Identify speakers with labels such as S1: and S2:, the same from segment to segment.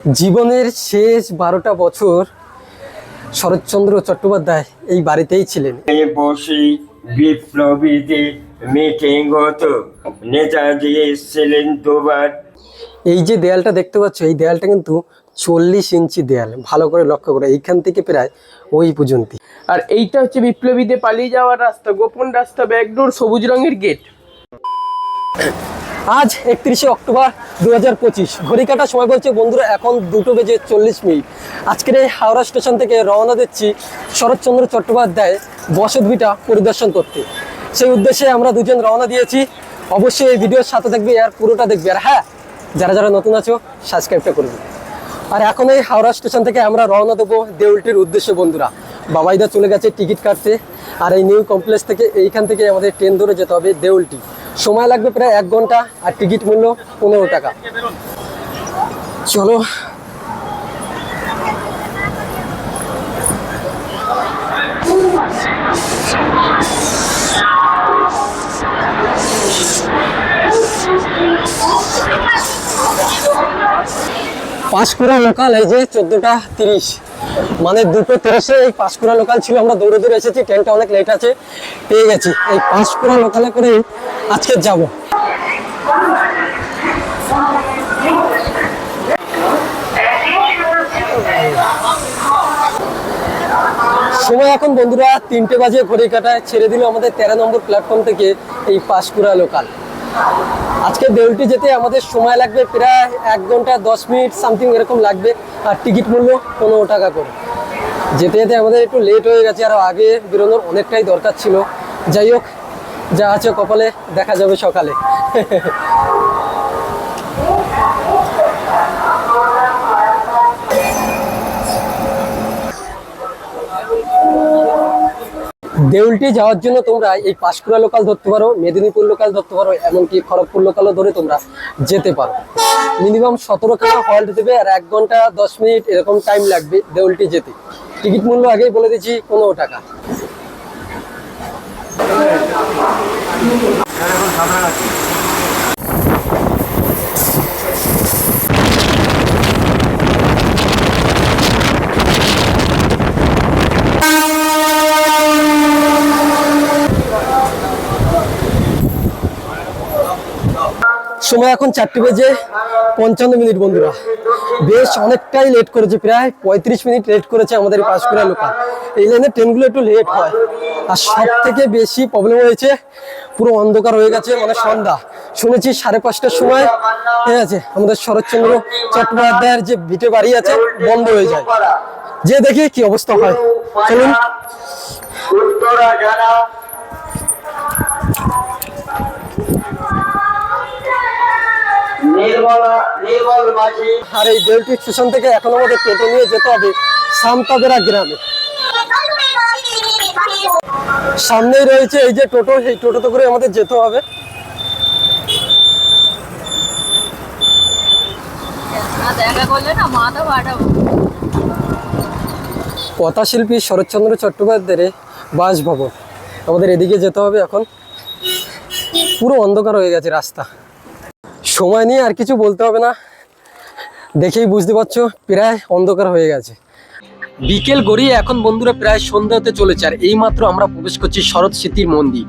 S1: জীবনের শেষ বারোটা বছর শরৎচন্দ্র চট্টোপাধ্যায় এই বাড়িতেই ছিলেন।
S2: এই বসে বিপ্লবীদের মিটিং হতো নেতাজি এসেছিলেন দুবার।
S1: এই যে দেয়ালটা দেখতে পাচ্ছ এই দেয়ালটা কিন্তু চল্লিশ ইঞ্চি দেয়াল ভালো করে লক্ষ্য করে এইখান থেকে প্রায় ওই পর্যন্ত
S3: আর এইটা হচ্ছে বিপ্লবীদের পালিয়ে যাওয়ার রাস্তা গোপন রাস্তা ব্যাকডোর সবুজ রঙের গেট।
S1: আজ একত্রিশে অক্টোবর দু হাজার পঁচিশ। ঘড়ি কাটার সময় বলছে, বন্ধুরা, এখন দুটো বেজে চল্লিশ মিনিট। আজকের এই হাওড়া স্টেশন থেকে রওনা দিচ্ছি শরৎচন্দ্র চট্টোপাধ্যায় বসতভিটা পরিদর্শন করতে। সেই উদ্দেশ্যে আমরা দুজন রওনা দিয়েছি। অবশ্যই এই ভিডিওর সাথে দেখবে আর পুরোটা দেখবে। আর হ্যাঁ যারা যারা নতুন আছো সাবস্ক্রাইবটা করবে। আর এখন এই হাওড়া স্টেশন থেকে আমরা রওনা দেবো দেউলটির উদ্দেশ্যে, বন্ধুরা। বাবাইদা চলে গেছে টিকিট কাটতে। আর এই নিউ কমপ্লেক্স থেকে, এইখান থেকে আমাদের ট্রেন ধরে যেতে হবে দেউলটি। সময় লাগবে প্রায় এক ঘণ্টা আর টিকিট মূল্য পনেরো টাকা। চলো। পাঁশকুড়া লোকাল এই যে চোদ্দোটা তিরিশ। মানে দুটো তিরিশে এই পাঁশকুড়া লোকাল ছিল, আমরা দৌড়ে দৌড়ে এসেছি ট্রেনটা অনেক লেট আছে, পেয়ে গেছি। এই পাঁশকুড়া লোকালে করেই আজকে যাব। সময় এখন বন্ধুরা তিনটে বাজে, ঘড়ি কাটায়। ছেড়ে দিল আমাদের তেরো নম্বর প্ল্যাটফর্ম থেকে এই পাঁশকুড়া লোকাল আজকে দেউলটি যেতে আমাদের সময় লাগবে প্রায় এক ঘণ্টা দশ মিনিট সামথিং এরকম লাগবে। আর টিকিট মূল্য পনেরো টাকা করে। যেতে যেতে আমাদের একটু লেট হয়ে গেছে, আর আগে বেরোনোর অনেকটাই দরকার ছিল। যাই হোক যা আছে কপালে, দেখা যাবে সকালে। দেউলটি যাওয়ার জন্য তোমরা এই পাঁশকুড়া লোকাল ধরতে পারো, মেদিনীপুর লোকাল ধরতে পারো, এমনকি খড়গপুর লোকালও ধরে তোমরা যেতে পারো। মিনিমাম সতেরো টাকা হল্ট দেবে আর এক ঘণ্টা দশ মিনিট এরকম টাইম লাগবে দেউলটি যেতে। টিকিট মূল্য আগেই বলে দিচ্ছি পনেরো টাকা। সময় এখন চারটে বেজে পঞ্চান্ন মিনিট বন্ধুরা। বেশ অনেকটাই লেট করেছে, প্রায় পঁয়ত্রিশ মিনিট লেট করেছে আমাদের এই পাঁশকুড়া লোকাল এই লাইনে ট্রেনগুলো একটু লেট হয়। আর সব থেকে বেশি প্রবলেম হয়েছে, পুরো অন্ধকার হয়ে গেছে মানে সন্ধ্যা। শুনেছি সাড়ে পাঁচটার সময়, ঠিক আছে, আমাদের শরৎচন্দ্র চট্টোপাধ্যায়ের যে ভিটে বাড়ি আছে, বন্ধ হয়ে যায়। যে দেখি কি অবস্থা হয়। চলুন। আর এই দেউলটি স্টেশন থেকে এখন আমাদের টোটো নিয়ে যেতে হবে সামতাবেরা গ্রামে। সামনেই রয়েছে এই যে টোটো, সেই টোটোতে করে আমাদের যেতে হবে।
S4: ফাটাবো
S1: কথাশিল্পী শরৎচন্দ্র চট্টোপাধ্যায়ের বাসভবন। আমাদের এদিকে যেতে হবে এখন। পুরো অন্ধকার হয়ে গেছে রাস্তা। সময় নিয়ে আর কিছু বলতে হবে না। দেখেই বুঝতে পারছ, প্রায় অন্ধকার হয়ে গেছে। বিকেল গড়িয়ে এখন বন্ধুরা প্রায় সন্ধ্যা হতে চলেছে, আর এইমাত্র আমরা প্রবেশ করছি শরৎ স্মৃতির মন্দির।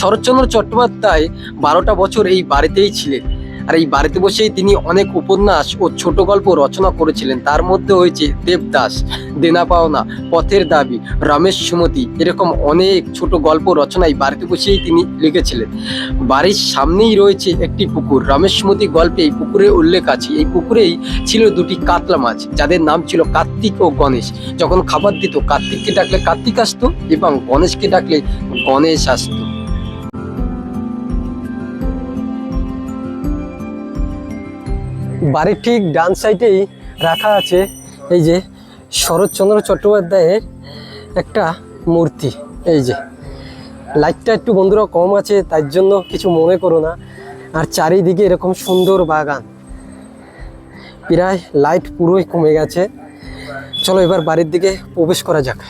S1: শরৎচন্দ্র চট্টোপাধ্যায় বারোটা বছর এই বাড়িতেই ছিলেন। আর এই বাড়িতে বসেই তিনি অনেক উপন্যাস ও ছোট গল্প রচনা করেছিলেন। তার মধ্যে হয়েছে দেবদাস, দেনা পাওনা, পথের দাবি, রমেশ সুমতি, এরকম অনেক ছোট গল্প রচনা এই বাড়িতে বসেই তিনি লিখেছিলেন। বাড়ির সামনেই রয়েছে একটি পুকুর। রমেশ সুমতি গল্পে এই পুকুরের উল্লেখ আছে। এই পুকুরেই ছিল দুটি কাতলা মাছ, যাদের নাম ছিল কার্তিক ও গণেশ। যখন খাবার দিত, কার্তিককে ডাকলে কার্তিক আসতো এবং গণেশকে ডাকলে গণেশ আসতো। বাড়ির ঠিক ডান সাইডেই রাখা আছে। এই যে শরৎচন্দ্র চট্টোপাধ্যায়ের একটা মূর্তি। এই যে লাইটটা একটু বন্ধুরা কম আছে, তার জন্য কিছু মনে করো না। আর চারিদিকে এরকম সুন্দর বাগান। প্রায় লাইট পুরোই কমে গেছে। চলো এবার বাড়ির দিকে প্রবেশ করা যাক।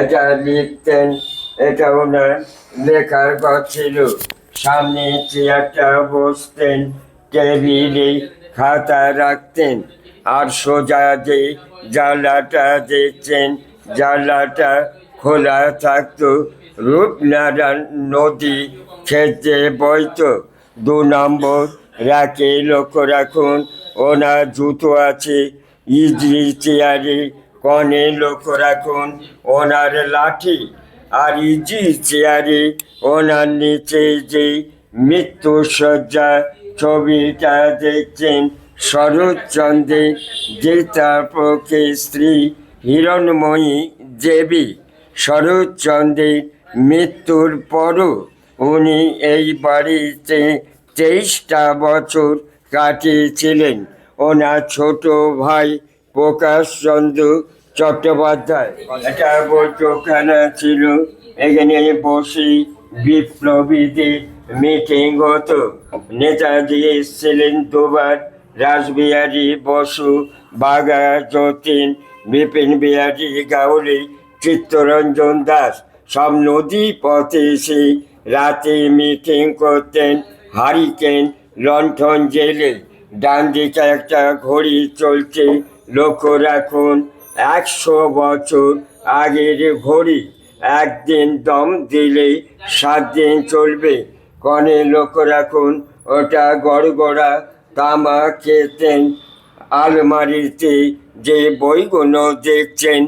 S2: এটা লিখতেন এটা ওনার লেখার ঘর ছিল। সামনে চেয়ারটা বসতেন, টেবিলে খাতা রাখতেন, আর সোজা যে জানলাটা দেখছেন জানলাটা খোলা থাকত। রূপনারায়ণ নদী খেতে বইতো। দু নম্বর রাখে লক্ষ্য রাখুন, ওনার জুতো আছে ইজি চেয়ারে কনে লক্ষ্য রাখুন ওনার লাঠি। আর ইজি চেয়ারে ওনার নিচে যে মৃত্যু সজ্জা ছবিটা দেখছেন শরৎচন্দ্রের গীতার পক্ষে স্ত্রী হিরণময়ী দেবী। শরৎচন্দ্রের মৃত্যুর পরও উনি এই বাড়িতে তেইশটা বছর কাটিয়েছিলেন। ওনার ছোট ভাই প্রকাশচন্দ্র চট্টোপাধ্যায়। এটা বৈঠকখানা ছিল? এখানে বসে বিপ্লবীদের মিটিং হতো। নেতাজি এসেছিলেন দুবার। রাসবিহারী বসু বাঘা যতীন, বিপিন বিহারী, গাউলি, চিত্তরঞ্জন দাস সব নদী পথে এসে রাতে মিটিং করতেন হারিকেন লণ্ঠন জেলে। ডান দিকে একটা ঘড়ি চলছে লক্ষ্য রাখুন, একশো বছর আগের ঘড়ি একদিন দম দিলে সাত দিন চলবে। কনে লক্ষ্য রাখুন, ওটা গড়গড়া তামা খেতেন। আলমারিতে যে বইগুলো দেখছেন,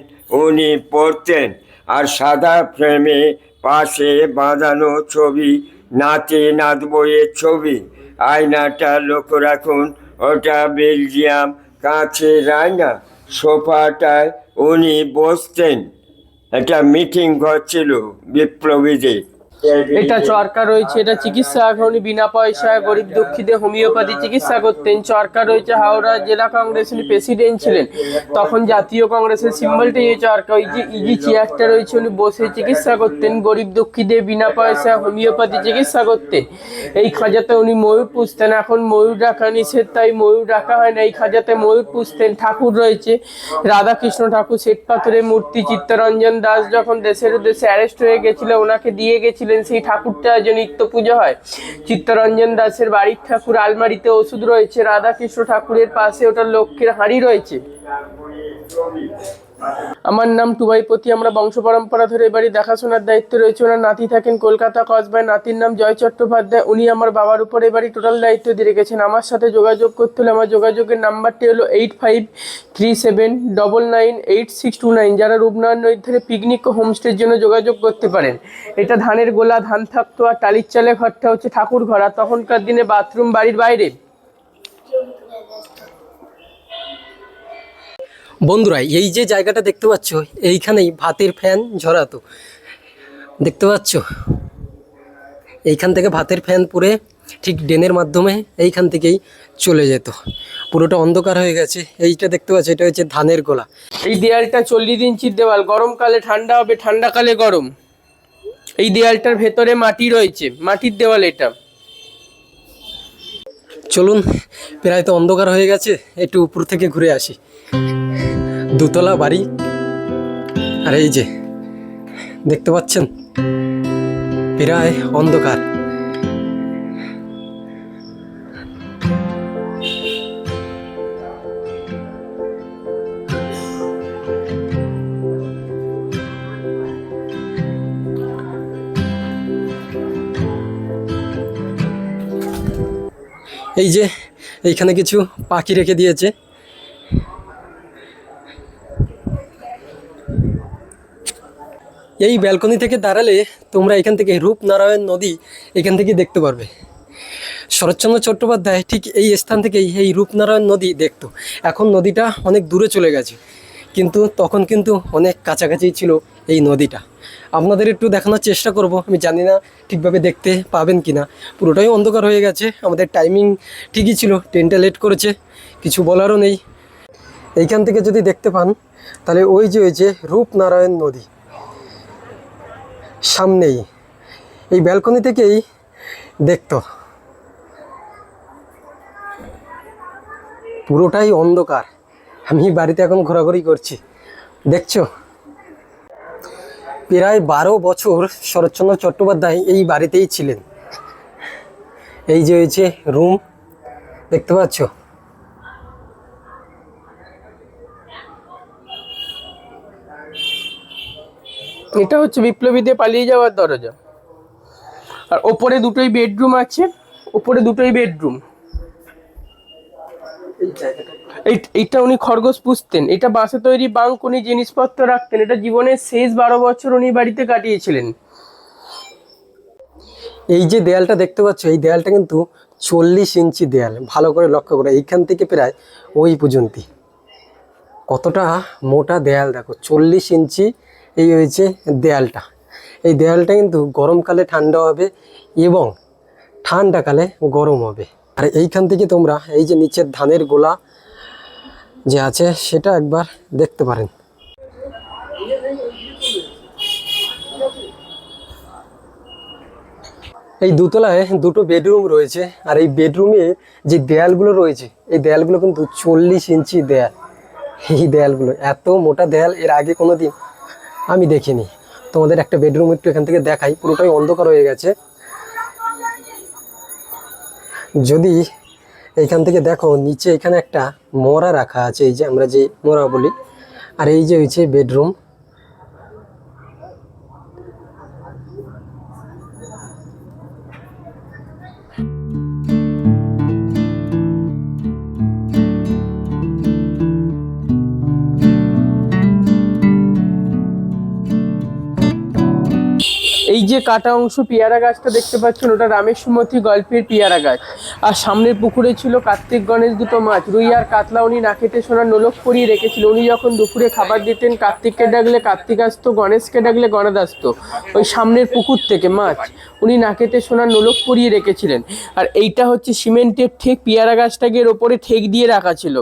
S2: উনি পড়তেন। আর সাদা ফ্রেমে পাশে বাঁধানো ছবি নাতে নাত বইয়ের ছবি। আয়নাটা লক্ষ্য রাখুন, ওটা বেলজিয়াম কাঁচের রায়না সোফাটায় উনি বসতেন। একটা মিটিং ঘর ছিল বিপ্লবীদের।
S3: এটা চরকা রয়েছে, এটা চিকিৎসা এখন বিনা পয়সায় গরিব দুঃখীদের হোমিওপ্যাথি চিকিৎসা করতেন। চরকা রয়েছে হাওড়া জেলা কংগ্রেস উনি প্রেসিডেন্ট ছিলেন। তখন জাতীয় কংগ্রেসের সিম্বলটাই এই চরকা, ওই যে ইজি চেয়ারটা রয়েছে, উনি বসে চিকিৎসা করতেন। গরিব দুঃখীদের বিনা পয়সায় হোমিওপ্যাথি চিকিৎসা করতেন। এই খাজাতে উনি ময়ূর পুষতেন। এখন ময়ূর রাখা নিষেধ, তাই ময়ূর রাখা হয় না। এই খাজাতে ময়ূর পুষতেন। ঠাকুর রয়েছে, রাধাকৃষ্ণ ঠাকুর শ্বেত পাথরের মূর্তি, চিত্তরঞ্জন দাস যখন দেশের উদ্দেশ্যে অ্যারেস্ট হয়ে গেছিল, ওনাকে দিয়ে গেছিলেন সেই ঠাকুরটা যে নিত্য পুজো হয়। চিত্তরঞ্জন দাসের বাড়ির ঠাকুর, আলমারিতে ওষুধ রয়েছে, রাধাকৃষ্ণ ঠাকুরের পাশে ওটা লক্ষ্মীর হাঁড়ি রয়েছে। আমার নাম টুবাইপতি আমরা বংশ পরম্পরা ধরে এবারে দেখাশোনার দায়িত্ব রয়েছে। ওনার নাতি থাকেন কলকাতা কসবায়। নাতির নাম জয় চট্টোপাধ্যায়। উনি আমার বাবার উপর এবারে টোটাল দায়িত্ব দিয়ে রেখেছেন। আমার সাথে যোগাযোগ করতে হলে আমার যোগাযোগের নাম্বারটি হলো eight five three seven double nine eight six two nine যারা রূপনারায়ণ নদীর ধারে পিকনিক ও হোমস্টের জন্য যোগাযোগ করতে পারেন। এটা ধানের গোলা, ধান থাকতো আর টালির চালে ঘরটা হচ্ছে ঠাকুর ঘর আর তখনকার দিনে বাথরুম বাড়ির বাইরে।
S1: বন্ধুরা এই যে জায়গাটা দেখতে পাচ্ছ এইখানেই ভাতের ফ্যান ঝরাতো। দেখতে পাচ্ছ? এইখান থেকে ভাতের ফ্যান পুড়ে ঠিক ড্রেনের মাধ্যমে এইখান থেকেই চলে যেত। পুরোটা অন্ধকার হয়ে গেছে। এইটা দেখতে পাচ্ছ এটা হচ্ছে ধানের গোলা।
S3: এই দেয়ালটা চল্লিশ ইঞ্চির দেওয়াল গরমকালে ঠান্ডা হবে ঠান্ডাকালে গরম। এই দেয়ালটার ভেতরে মাটি রয়েছে মাটির দেওয়াল এটা।
S1: চলুন প্রায় তো অন্ধকার হয়ে গেছে একটু উপর থেকে ঘুরে আসি। দুতলা বাড়ি। আর এই যে, দেখতে পাচ্ছেন? প্রায় অন্ধকার। এই যে, এইখানে কিছু পাখি রেখে দিয়েছে। এই ব্যালকনি থেকে দাঁড়ালে তোমরা এখান থেকে রূপনারায়ণ নদী এখান থেকে দেখতে পারবে। শরৎচন্দ্র চট্টোপাধ্যায় ঠিক এই স্থান থেকেই এই রূপনারায়ণ নদী দেখতো। এখন নদীটা অনেক দূরে চলে গেছে। কিন্তু তখন কিন্তু অনেক কাছাকাছি ছিল এই নদীটা। আপনাদের একটু দেখানোর চেষ্টা করব, আমি জানি না ঠিকভাবে দেখতে পাবেন কি না পুরোটাই অন্ধকার হয়ে গেছে, আমাদের টাইমিং ঠিকই ছিল ট্রেনটা লেট করেছে, কিছু বলারও নেই। এইখান থেকে যদি দেখতে পান, তাহলে ওই যে ওই যে রূপনারায়ণ নদী। সামনেই, এই ব্যালকনি থেকেই দেখতো। পুরোটাই অন্ধকার। আমি বাড়িতে এখন ঘোরাঘুরি করছি। দেখছ? প্রায় বারো বছর শরৎচন্দ্র চট্টোপাধ্যায় এই বাড়িতেই ছিলেন। এই যে হয়েছে রুম দেখতে পাচ্ছ?
S3: এটা হচ্ছে বিপ্লবীতে পালিয়ে যাওয়ার দরজা। আর ওপরে দুটোই বেডরুম আছে, ওপরে দুটোই বেডরুম। এই- এইটা উনি খরগোশ পুষতেন। এটা বাসে তৈরি বাঙ্ক উনি জিনিসপত্র রাখতেন। এটা জীবনের শেষ বারো বছর উনি বাড়িতে কাটিয়েছিলেন।
S1: এই যে দেয়ালটা দেখতে পাচ্ছ, এই দেয়ালটা কিন্তু চল্লিশ ইঞ্চি দেয়াল। ভালো করে লক্ষ্য করো, এইখান থেকে প্রায় ওই পর্যন্ত কতটা মোটা দেয়াল দেখো, চল্লিশ ইঞ্চি এই হয়েছে দেয়ালটা। এই দেয়ালটা কিন্তু গরমকালে ঠান্ডা হবে এবং ঠান্ডাকালে গরম হবে। আর এইখান থেকে তোমরা এই যে নিচের ধানের গোলা যে আছে, সেটা একবার দেখতে পারেন। এই দুতলায় দুটো বেডরুম রয়েছে আর এই বেডরুমে যে দেয়ালগুলো রয়েছে, এই দেয়ালগুলো কিন্তু চল্লিশ ইঞ্চি দেয়াল। এই দেয়ালগুলো, এত মোটা দেয়াল, এর আগে কোনো দিন আমি দেখিনি। তোমাদের একটা বেডরুম একটু এখান থেকে দেখাই, পুরোটাই অন্ধকার হয়ে গেছে। যদি এইখান থেকে দেখো, নিচে এখানে একটা মোড়া রাখা আছে, এই যে আমরা যে মোড়া বলি, আর এই যে হয়েছে বেডরুম
S3: যে কাটা অংশ পেয়ারা গাছটা দেখতে পাচ্ছেন, ওটা রামের সুমতি গল্পের পেয়ারা গাছ। আর সামনের পুকুরে ছিল কার্তিক গণেশ দুটো মাছ। রুই আর কাতলা উনি না খেতে সোনার নোলক করিয়ে রেখেছিল। উনি যখন দুপুরে খাবার দিতেন, কার্তিককে ডাকলে কার্তিক আসতো গণেশকে ডাকলে গণেশ আসতো ওই সামনের পুকুর থেকে মাছ। উনি নাকেতে সোনার নোলক পরিয়ে রেখেছিলেন। আর এইটা হচ্ছে সিমেন্টের ঠেক, পেয়ারা গাছটাকে এর ওপরে ঠেক দিয়ে রাখা ছিল।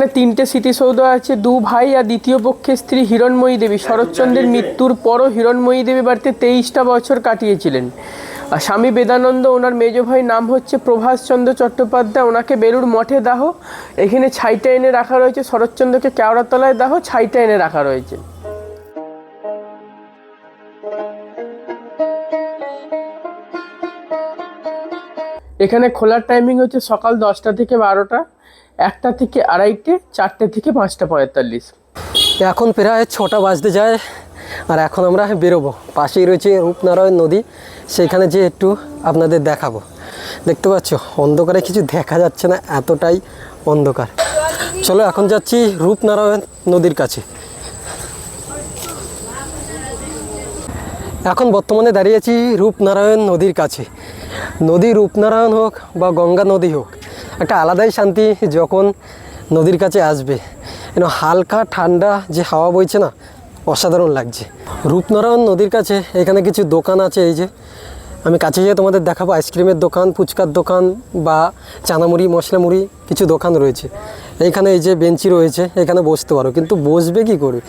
S3: ওখানে তিনটে স্মৃতিসৌধ আছে দু ভাই আর দ্বিতীয় পক্ষের স্ত্রী হিরণময়ী দেবী। শরৎচন্দ্রের মৃত্যুর পরও হিরণময়ী দেবী বাড়িতে তেইশটা বছর কাটিয়েছিলেন। আর স্বামী বেদানন্দ ওনার মেজ ভাই নাম হচ্ছে প্রভাসচন্দ্র চট্টোপাধ্যায় ওনাকে বেলুর মঠে দাহ। এখানে ছাইটা এনে রাখা রয়েছে শরৎচন্দ্রকে কেওড়াতলায় দাহ ছাইটা এনে রাখা রয়েছে। এখানে খোলার টাইমিং হচ্ছে সকাল দশটা থেকে বারোটা। একটা থেকে আড়াইটে, চারটে থেকে পাঁচটা, পঁয়তাল্লিশ।
S1: এখন প্রায় ছটা বাজতে যায়, আর এখন আমরা বেরোবো। পাশেই রয়েছে রূপনারায়ণ নদী সেইখানে যে একটু আপনাদের দেখাবো। দেখতে পাচ্ছ, অন্ধকারে কিছু দেখা যাচ্ছে না, এতটাই অন্ধকার। চলো এখন যাচ্ছি রূপনারায়ণ নদীর কাছে। এখন বর্তমানে দাঁড়িয়েছি রূপনারায়ণ নদীর কাছে। নদী রূপনারায়ণ হোক বা গঙ্গা নদী হোক একটা আলাদাই শান্তি যখন নদীর কাছে আসবে। যেন হালকা ঠান্ডা যে হাওয়া বইছে না, অসাধারণ লাগছে। রূপনারায়ণ নদীর কাছে এখানে কিছু দোকান আছে, এই যে। আমি কাছে গিয়ে তোমাদের দেখাবো, আইসক্রিমের দোকান, ফুচকার দোকান বা চানামুড়ি মশলা মুড়ি কিছু দোকান রয়েছে। এইখানে এই যে বেঞ্চি রয়েছে, এখানে বসতে পারো। কিন্তু বসবে কি করে?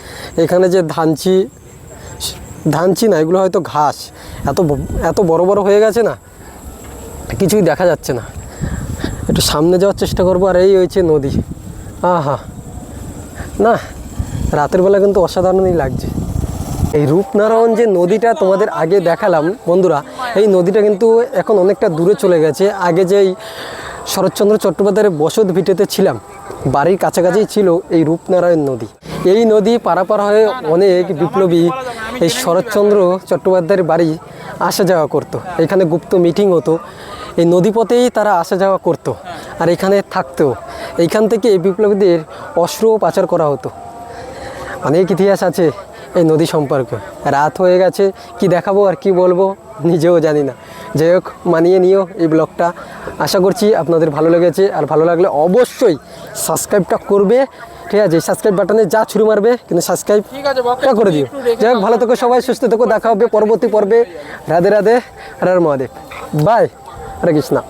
S1: এখানে যে ধানচি ধানচি না, এগুলো হয়তো ঘাস। এত এত বড় বড় হয়ে গেছে না, কিছুই দেখা যাচ্ছে না। একটু সামনে যাওয়ার চেষ্টা করব, আর এই হয়েছে নদী। আহা। না, রাতের বেলা কিন্তু অসাধারণই লাগছে। এই রূপনারায়ণ যে নদীটা তোমাদের আগে দেখালাম, বন্ধুরা, এই নদীটা কিন্তু এখন অনেকটা দূরে চলে গেছে। আগে যেই শরৎচন্দ্র চট্টোপাধ্যায়ের বসত ভিটেতে ছিলাম, বাড়ির কাছাকাছি ছিল এই রূপনারায়ণ নদী। এই নদী পারাপার হয়ে অনেক বিপ্লবী এই শরৎচন্দ্র চট্টোপাধ্যায়ের বাড়ি আসা যাওয়া করতো। এখানে গুপ্ত মিটিং হতো। এই নদীপথেই তারা আসা যাওয়া করতো আর এখানে থাকতো। এইখান থেকে এই বিপ্লবীদের অস্ত্রও পাচার করা হতো। অনেক ইতিহাস আছে এই নদী সম্পর্কে। রাত হয়ে গেছে কি দেখাবো আর কি বলব নিজেও জানি না। যাই হোক মানিয়ে নিও এই ব্লগটা। আশা করছি আপনাদের ভালো লেগেছে। আর ভালো লাগলে অবশ্যই সাবস্ক্রাইবটা করবে। ঠিক আছে সাবস্ক্রাইব বাটনে যা ছুরি মারবে কিন্তু সাবস্ক্রাইব
S3: ঠিক
S1: করে দিও। যাই হোক ভালো থেকো সবাই সুস্থ থেকো দেখা হবে পরবর্তী পর্বে। রাধে রাধে হর মহাদেব। বাই हरे कृष्णा।